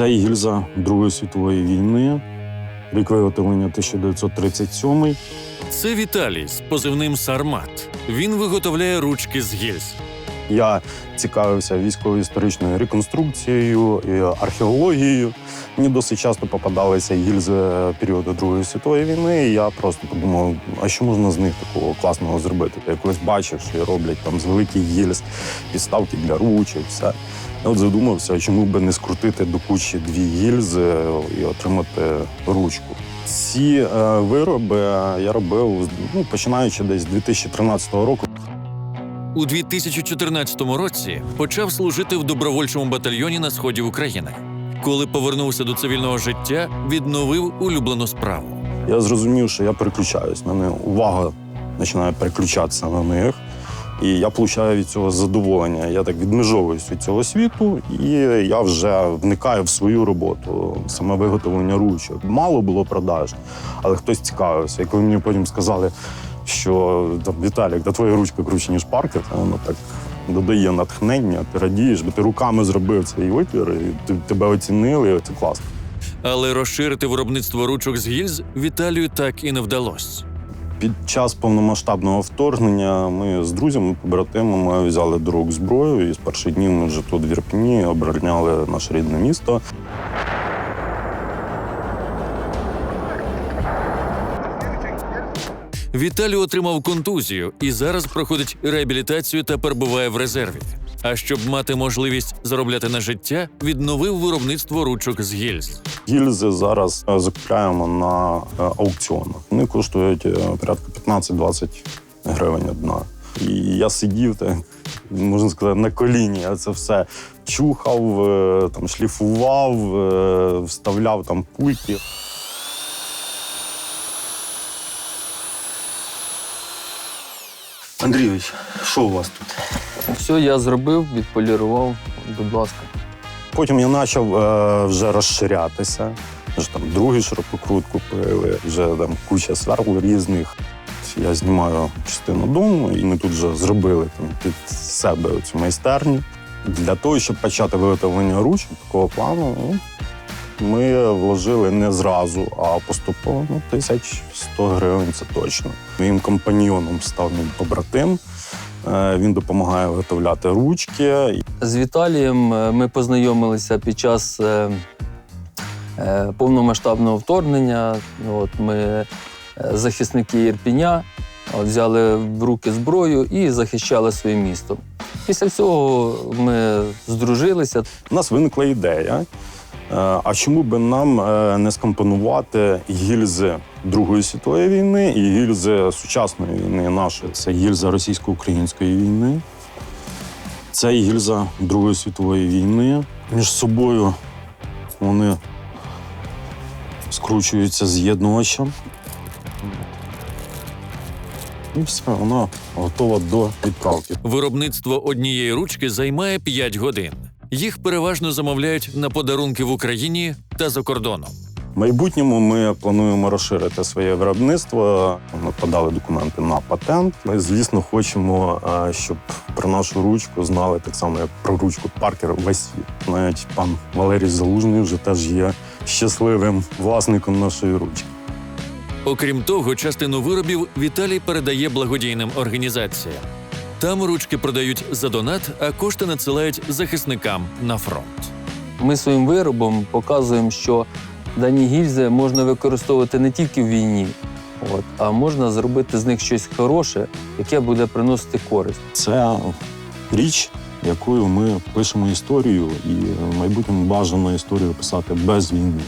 Це гільза Другої світової війни, рік виготовлення 1937. Це Віталій з позивним Сармат. Він виготовляє ручки з гільз. Я цікавився військово-історичною реконструкцією і археологією. Мені досить часто попадалися гільзи періоду Другої світової війни. І я просто подумав, а що можна з них такого класного зробити? Я колись бачив, що роблять там з великих гільз, підставки для ручок, все. Я от задумався, чому би не скрутити до кучі дві гільзи і отримати ручку. Ці е, вироби я робив ну, починаючи десь з 2013 року. У 2014 році почав служити в добровольчому батальйоні на сході України. Коли повернувся до цивільного життя, відновив улюблену справу. Я зрозумів, що я переключаюсь них. Увага починає переключатися на них. І я отримую від цього задоволення. Я так відмежовуюсь від цього світу, і я вже вникаю в свою роботу, саме виготовлення ручок. Мало було продаж, але хтось цікавився. І коли мені потім сказали, що там, Віталік, та твоя ручка круче, ніж паркер, воно так додає натхнення, ти радієш, бо ти руками зробив цей витвір, і тебе оцінили, це класно. Але розширити виробництво ручок з гільз Віталію так і не вдалося. Під час повномасштабного вторгнення ми з друзями, побратимами взяли до зброю, і з перших днів ми вже тут в Ірпені обороняли наше рідне місто. Віталій отримав контузію і зараз проходить реабілітацію та перебуває в резерві. А щоб мати можливість заробляти на життя, відновив виробництво ручок з гільз. Гільзи зараз е, закупляємо на е, аукціонах. Вони коштують е, порядка 15-20 гривень одна. І я сидів так, можна сказати, на коліні. Я це все чухав, там шліфував, вставляв там пульки. Андрійович, що у вас тут? Все, я зробив, відполірував, будь ласка. Потім я почав е, вже розширятися. Вже там другий ширококрут купили, вже там куча сверл різних. Я знімаю частину дому, і ми тут вже зробили там, під себе цю майстерню. Для того, щоб почати виготовлення ручок такого плану, ну, ми вложили не зразу, а поступово ну, 1100 гривень це точно. Моїм компаньйоном став мій побратим. Е, Він допомагає виготовляти ручки. З Віталієм е, ми познайомилися під час е, повномасштабного вторгнення. От ми захисники Ірпіня, от, взяли в руки зброю і захищали своє місто. Після цього ми здружилися. У нас виникла ідея. Е, А чому би нам е, не скомпонувати гільзи Другої світової війни і гільзи сучасної війни нашої? Це гільза російсько-української війни, це гільза Другої світової війни. Між собою вони скручуються з'єднувачем. І все, вона готова до відправки. Виробництво однієї ручки займає 5 годин. Їх переважно замовляють на подарунки в Україні та за кордоном. В майбутньому ми плануємо розширити своє виробництво. Ми подали документи на патент. Ми, звісно, хочемо, е, щоб про нашу ручку знали так само, як про ручку Паркер весь світ. Навіть пан Валерій Залужний вже теж є щасливим власником нашої ручки. Окрім того, частину виробів Віталій передає благодійним організаціям. Там ручки продають за донат, а кошти надсилають захисникам на фронт. Ми своїм виробом показуємо, що дані гільзи можна використовувати не тільки в війні, от, а можна зробити з них щось хороше, яке буде приносити користь. Це річ, якою ми пишемо історію, і в майбутньому бажано історію писати без війни.